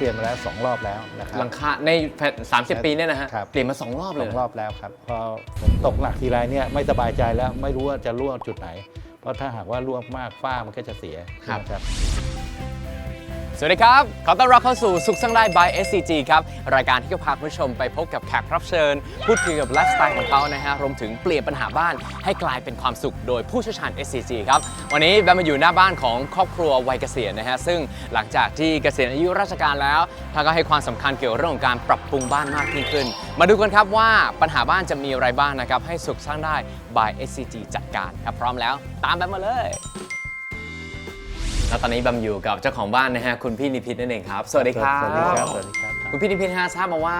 เปลี่ยนมาแล้วสองรอบแล้วนะครับหลังคาใน 30 ปีเนี่ยนะฮะครับ เปลี่ยนมา 2 รอบสเลอยงเหรอรอบแล้วครับพอฝนตกหนักทีไรเนี่ยไม่สบายใจแล้วไม่รู้ว่าจะรั่วจุดไหน เพราะถ้าหากว่ารั่วมากฝ้ามันก็จะเสียนะครับ สวัสดีครับ ขอต้อนรับเข้าสู่สุขสร้างได้ by SCG ครับ รายการที่จะพาคุณผู้ชมไปพบกับแขกรับเชิญ พูดคุยกับไลฟ์สไตล์ของเขานะฮะ รวมถึงเปลี่ยนปัญหาบ้านให้กลายเป็นความสุขโดยผู้เชี่ยวชาญ SCG ครับ วันนี้แบมมาอยู่หน้าบ้านของครอบครัววัยเกษียณนะฮะ ซึ่งหลังจากที่เกษียณอายุราชการแล้วท่านก็ให้ความสำคัญเกี่ยวกับเรื่องของการปรับปรุงบ้านมากยิ่งขึ้น มาดูกันครับว่าปัญหาบ้านจะมีอะไรบ้างนะครับ ให้สุขสร้างได้ by SCG จัดการครับ พร้อมแล้ว ตามแบมมาเลย แล้วตอนนี้แบมอยู่กับเจ้าของบ้านนะฮะคุณพี่นิพิษนั่นเองครับ สวัสดีครับ สวัสดีครับ สวัสดีครับ คุณพี่นิพิษฮะทราบมาว่า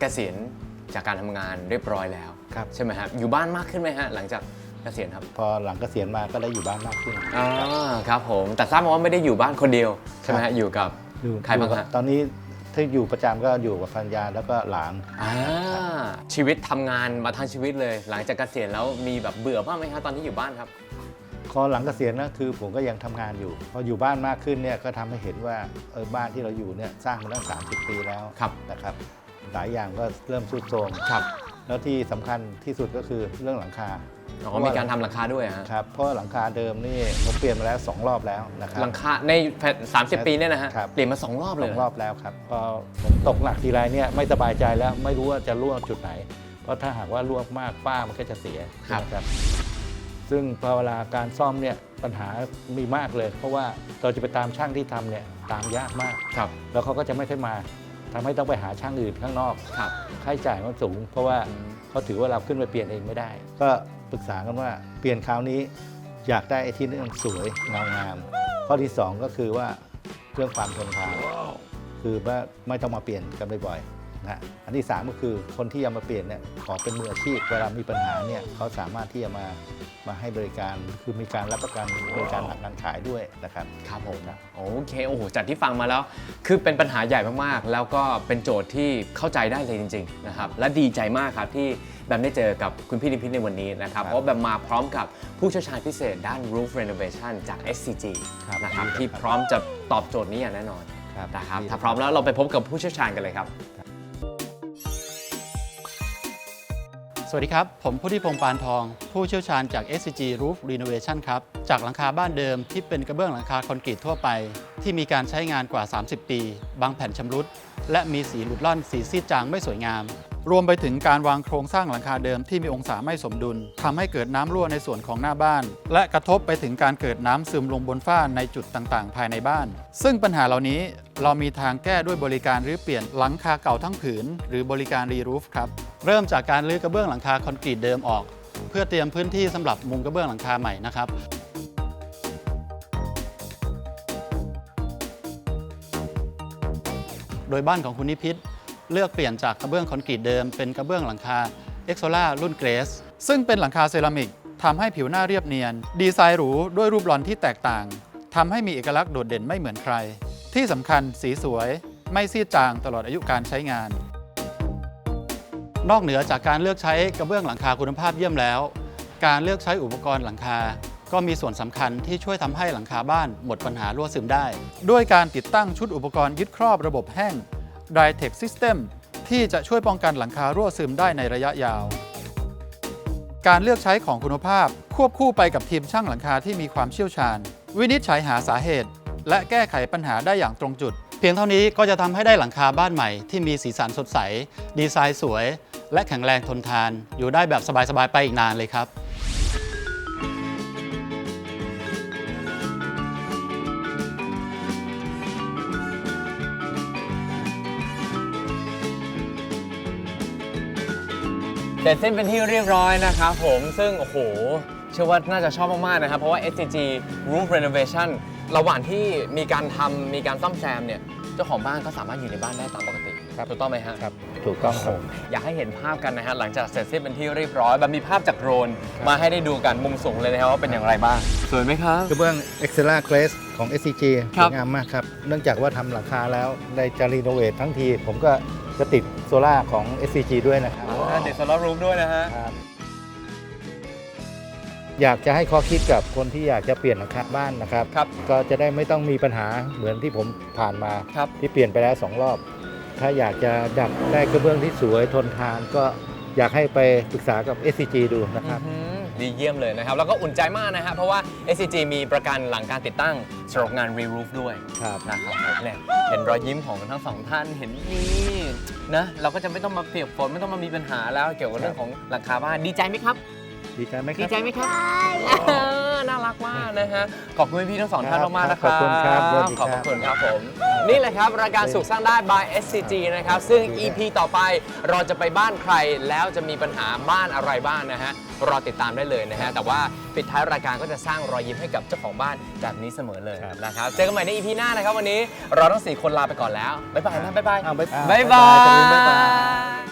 เกษียณจากการทำงานเรียบร้อยแล้วครับ ใช่ไหมครับอยู่บ้านมากขึ้นไหมฮะหลังจากเกษียณครับพอหลังเกษียณมาก็ได้อยู่บ้านมากขึ้นอ่าครับผมแต่ทราบมาว่าไม่ได้อยู่บ้านคนเดียวใช่ไหมครัฮะบอยู่กับอยู่ใครบ้างอยู่ฮะกับตอนนี้ถ้าอยู่ประจำก็อยู่กับภรรยาแล้วก็หลาน อ่าชีวิตทำงานมาทั้งชีวิตเลย หลังจากเกษียณแล้วมีแบบเบื่อบ้างไหมฮะตอนที่อยู่บ้านครับ พอหลังเกษียณนะคือผมก็ยังทำงานอยู่ พออยู่บ้านมากขึ้นเนี่ยก็ทำให้เห็นว่าเออบ้านที่เราอยู่เนี่ยสร้างมาตั้ง30ปีแล้วครับนะครับหลายอย่างก็เริ่มทรุดโทรมครับแล้วที่สำคัญที่สุดก็คือเรื่องหลังคาอ๋อมีการทำหลังคาด้วยฮะครับเพราะหลังคาเดิมนี่ผมเปลี่ยนมาแล้ว 2 รอบแล้วนะครับหลังคาใน 30 ปีเนี่ยนะฮะครับเปลี่ยนมาสองรอบสเลอยงเหรอรอบแล้วครับพอผมตกหนักทีไรเนี่ยไม่สบายใจแล้วไม่รู้ว่าจะรั่วจุดไหน เพราะถ้าหากว่ารั่วมากฝ้ามันก็จะเสียนะครับ ซึ่งพอเวลาการซ่อมเนี่ยปัญหามีมากเลย เพราะว่าเราจะไปตามช่างที่ทำเนี่ยตามยากมาก ครับ แล้วเขาก็จะไม่ค่อยมาทำให้ต้องไปหาช่างอื่นข้างนอก ครับ ค่าใช้จ่ายมันสูง เพราะว่าอืมเขาถือว่าเราขึ้นไปเปลี่ยนเองไม่ได้ ก็ปรึกษากันว่าเปลี่ยนคราวนี้อยากได้ไอ้ที่นี่มันสวยเงางาม ข้อที่2ก็คือว่าเรื่องความทนทานคือว่าไม่ต้องมาเปลี่ยนกันบ่อยๆ นะอันที่ 3 ก็คือคนที่จะมาเปลี่ยนเนี่ยขอเป็นมืออาชีพเวลามีปัญหาเนี่ยเขาสามารถที่จะมามาให้บริการคือมีการรับประกันบริการหลังการขายด้วยนะครับครับผมโอเคโอ้โหจากที่ฟังมาแล้ว คือเป็นปัญหาใหญ่มากๆ แล้วก็เป็นโจทย์ที่เข้าใจได้เลยจริงๆนะครับและดีใจมากครับที่แบมได้เจอกับคุณพี่นิพิษในวันนี้นะครับครับเพราะว่าแบมมาพร้อมกับผู้เชี่ยวชาญพิเศษด้าน roof renovation จาก SCG ครับนะครับดีครับที่พร้อมจะตอบโจทย์นี้อย่างแน่นอนครับนะครับดีถ้าพร้อมแล้วเราไปพบกับผู้เชี่ยวชาญกันเลยครับ สวัสดีครับ ผมพุทธิพงษ์ปานทอง ผู้เชี่ยวชาญจาก SCG Roof Renovation ครับ จากหลังคาบ้านเดิมที่เป็นกระเบื้องหลังคาคอนกรีตทั่วไป ที่มีการใช้งานกว่า 30 ปี บางแผ่นชำรุด และมีสีหลุดล่อนสีซีดจางไม่สวยงาม รวมไปถึงการวางโครงสร้างหลังคาเดิมที่มีองศาไม่สมดุลทำให้เกิดน้ำรั่วในส่วนของหน้าบ้าน และกระทบไปถึงการเกิดน้ำซึมลงบนฝ้าในจุดต่างๆ ภายในบ้าน ซึ่งปัญหาเหล่านี้เรามีทางแก้ด้วยบริการรื้อเปลี่ยนหลังคาเก่าทั้งผืน หรือบริการรีรูฟครับเริ่มจากการรื้อกระเบื้องหลังคาคอนกรีตเดิมออก เพื่อเตรียมพื้นที่สำหรับมุงกระเบื้องหลังคาใหม่นะครับโดยบ้านของคุณนิพิษ เลือกเปลี่ยนจากกระเบื้องคอนกรีตเดิมเป็นกระเบื้องหลังคาเอ็กโซล่ารุ่นเกรสซึ่งเป็นหลังคาเซรามิกทำให้ผิวหน้าเรียบเนียน ดีไซน์หรูด้วยรูปลอนที่แตกต่างทำให้มีเอกลักษณ์โดดเด่นไม่เหมือนใคร ที่สำคัญสีสวย ไม่ซีดจางตลอดอายุการใช้งาน นอกเหนือจากการเลือกใช้กระเบื้องหลังคาคุณภาพเยี่ยมแล้ว การเลือกใช้อุปกรณ์หลังคา ก็มีส่วนสำคัญที่ช่วยทำให้หลังคาบ้านหมดปัญหารั่วซึมได้ ด้วยการติดตั้งชุดอุปกรณ์ยึดครอบระบบแห้ง Dry Tech System ที่จะช่วยป้องกันหลังคารั่วซึมได้ในระยะยาว การเลือกใช้ของคุณภาพควบคู่ไปกับทีมช่างหลังคาที่มีความเชี่ยวชาญ วินิจฉัยหาสาเหตุ และแก้ไขปัญหาได้อย่างตรงจุด เพียงเท่านี้ก็จะทำให้ได้หลังคาบ้านใหม่ ที่มีสีสันสดใส ดีไซน์สวย และแข็งแรงทนทาน อยู่ได้แบบสบายๆไปอีกนานเลยครับ เสร็จสิ้นเป็นที่เรียบร้อยนะครับผมซึ่ง โอ้โห เชื่อว่าน่าจะชอบมาก ๆ นะครับ เพราะว่า SCG Roof Renovation ระหว่างที่มีการทำมีการซ่อมแซมเนี่ย เจ้าของบ้านก็สามารถอยู่ในบ้านได้ตามปกติครับถูกต้องไหมฮะ ครับ ถูกต้องครับ อยากให้เห็นภาพกันนะฮะ หลังจากเสร็จสิ้นเป็นที่เรียบร้อยแบบมีภาพจากโดรนมาให้ได้ดูกันมุมสูงเลยนะครับว่าเป็นอย่างไรบ้างสวยไหมครับ กระเบื้อง Excella Glaze ของ SCG คสรับ วยงามมากครับ เนื่องจากว่าทำหลังคาแล้วได้จะรีโนเวททั้งที ผมก็จะติดโซล่าของ SCG ด้วยนะครับอ่า ติดโซลารูฟด้วยนะฮะ ครับอยากจะให้ข้อคิดกับคนที่อยากจะเปลี่ยนหลังคาบ้านนะครับ ครับ ก็จะได้ไม่ต้องมีปัญหาเหมือนที่ผมผ่านมาครับ ที่เปลี่ยนไปแล้วสองรอบ ถ้าอยากจะดัดได้กระเบื้องที่สวยทนทานก็อยากให้ไปปรึกษากับ SCG ดูนะครับ อื้อหือดีเยี่ยมเลยนะครับ แล้วก็อุ่นใจมากนะฮะเพราะว่า SCG มีประกันหลังการติดตั้งสำหรับงาน re-roof ด้วย ครับ นะครับผมเนี่ยเห็นรอยยิ้มของทั้งสองท่านเห็นนี่ นะเราก็จะไม่ต้องมาเปียกฝนไม่ต้องมามีปัญหาแล้วเกี่ยวกับเรื่องของหลังคาบ้านดีใจไหมครับ ดีใจไหมคดีรับใจไหมครับเออ น่ารักมากนะฮะ ขอบคุณพี่ๆทั้งสองท่านครับมากๆนะครับขอบคุณครับสวัสดีขอบครับคุณครับผม นี่แหละครับ รายการสุขสร้างได้ by SCG นะครับ ซึ่ง EP ต่อไปเราจะไปบ้านใครแล้วจะมีปัญหาบ้านอะไรบ้างนะฮะ รอติดตามได้เลยนะฮะ แต่ว่าปิดท้ายรายการก็จะสร้างรอยยิ้มให้กับเจ้าของบ้านแบบนี้เสมอเลยครับ นะครับ เจอกันใหม่ใน EP หน้านะครับวันนี้ เราทั้งสี่คนลาไปก่อนแล้ว บ๊ายบายนะบ๊ายบาย อ้าวบ๊ายบ๊ายบาบ๊ายบายย